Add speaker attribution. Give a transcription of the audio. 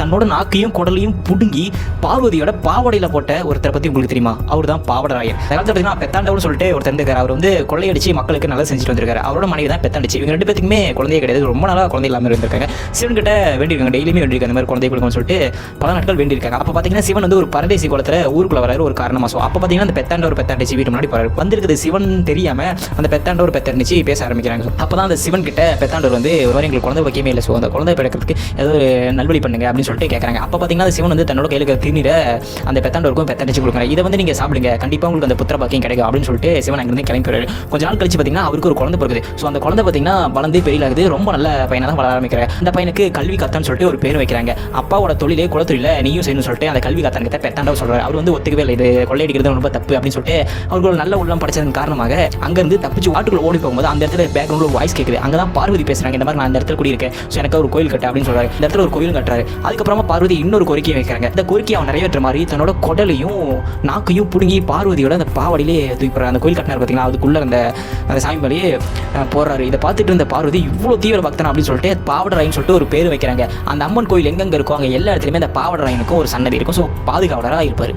Speaker 1: தன்னோட நாக்கையும் குடலையும் புடுங்கி பார்வதியோட பாவடையில போட்ட ஒருத்தரை பத்தி உங்களுக்கு தெரியுமா? அவர் தான் பாவடராயர். அந்த பார்த்தீங்கன்னா பெத்தாண்டவர் சொல்லிட்டு ஒருத்தர் இருந்திருக்காரு. அவர் வந்து கொள்ளையடிச்சு மக்களுக்கு நல்லா செஞ்சுட்டு வந்திருக்காரு. அவரோட மனைவி தான் பெத்தாண்டிச்சு. இவங்க ரெண்டு பேத்துக்குமே குழந்தைய கிடையாது. ரொம்ப நாளா குழந்தை இல்லாமல் இருந்திருக்காங்க. சிவன் கிட்ட வேண்டியிருக்காங்க. டெய்லியுமே வேண்டியிருக்காங்க. இந்த மாதிரி குழந்தை கொடுக்கணும்னு சொல்லிட்டு பல நாட்கள் வேண்டியிருக்காங்க. அப்போ பார்த்தீங்கன்னா சிவன் வந்து ஒரு பரதேசி குளத்துல ஊருக்குள்ள வராரு ஒரு காரணமா ஸோ அப்போ பார்த்தீங்கன்னா அந்த பெத்தாண்டவர் பெத்தாண்டிச்சு வீட்டு முன்னாடி போறாரு. வந்திருக்குது சிவன் தெரியாம அந்த பெத்தாண்டவர் பெத்தாண்டிச்சு பேச ஆரம்பிக்கிறாங்க. அப்பதான் அந்த சிவன் கிட்ட பெத்தாண்டவர் வந்து ஒரு மாதிரி எங்களுக்கு குழந்தை வைக்கமே இல்லை. ஸோ அந்த குழந்தை பிறக்கிறதுக்கு ஏதோ ஒரு நல்வழி பண்ணுங்க. அப்படின்னு சொல்லிட்டு கேட்குறாங்க அப்போ பார்த்தீங்கன்னா அந்த சிவன் வந்து தன்னோட கையில் திருநீரை அந்த பெத்தாண்டோருக்கும் பெத்தடிச்சு கொடுக்குறாங்க இதை வந்து நீங்கள் சாப்பிடுங்க. கண்டிப்பாக உங்களுக்கு அந்த புத்திர பாக்கியம் கிடைக்கும் அப்படின்னு சொல்லிட்டு சிவன் அங்கேருந்து கிளம்பி கொஞ்ச நாள் கழிச்சு பார்த்தீங்கன்னா அவருக்கு ஒரு குழந்தை பிறகுது ஸோ அந்த குழந்தை பார்த்தீங்கன்னா வளர்ந்து பெரியலாகுது. ரொம்ப நல்ல பையனாக தான் வளர ஆரம்பிக்கிறாங்க அந்த பையனுக்கு கல்வி கத்தான்னு சொல்லிட்டு ஒரு பேர் வைக்கிறாங்க. அப்பாவோட தொழிலே குலத்தொழில நீயும் செய்யணும்னு சொல்லிட்டு அந்த கல்வி கத்தான் கிட்ட பெத்தாண்டவர் சொல்றாரு. அவர் வந்து ஒத்துக்கவே இல்லை. இது கொள்ளையடிக்கிறது ரொம்ப தப்பு அப்படின்னு சொல்லிட்டு அவருக்கு ஒரு நல்ல உள்ளம் படைச்சதன் காரணமாக அங்கேருந்து தப்பிச்சு வாட்டுக்குள்ள ஓடி போகும்போது அந்த இடத்துல பேக்ரவுண்டில் வாய்ஸ் கேட்குது அங்கே தான் பார்வதி பேசுறாங்க. இந்த மாதிரி நான் அந்த இடத்துல குடியிருக்கேன். ஸோ எனக்கு ஒரு கோயில் கட்டு அப்படின்னு சொல்கிறாரு இந்த இடத்துல ஒரு கோயில் கட்டுறாரு. அதுக்கப்புறமா பார்வதி இன்னொரு கோரிக்கையை வைக்கிறாங்க. இந்த கோரிக்கையை அவன் நிறைவேற்ற மாதிரி தன்னோட குடலையும் நாக்கையும் பிடுங்கி பார்வதியோட அந்த பாவடியிலே தூக்கி அந்த கோயில் கட்டினார் பார்த்தீங்களா அதுக்குள்ள அந்த அந்த சாமி மேலேயே போடுறாரு இதை பார்த்துட்டு இருந்த பார்வதி இவ்வளோ தீவிர பக்தன் அப்படின்னு சொல்லிட்டு பாவடராயின்னு சொல்லிட்டு ஒரு பேர் வைக்கிறாங்க. அந்த அம்மன் கோயில் எங்கெங்க இருக்கும் அங்கே எல்லா இடத்துலையுமே அந்த பாவடராயனுக்கும் ஒரு சன்னதி இருக்கும். ஸோ பாதுகாவலராக இருப்பார்.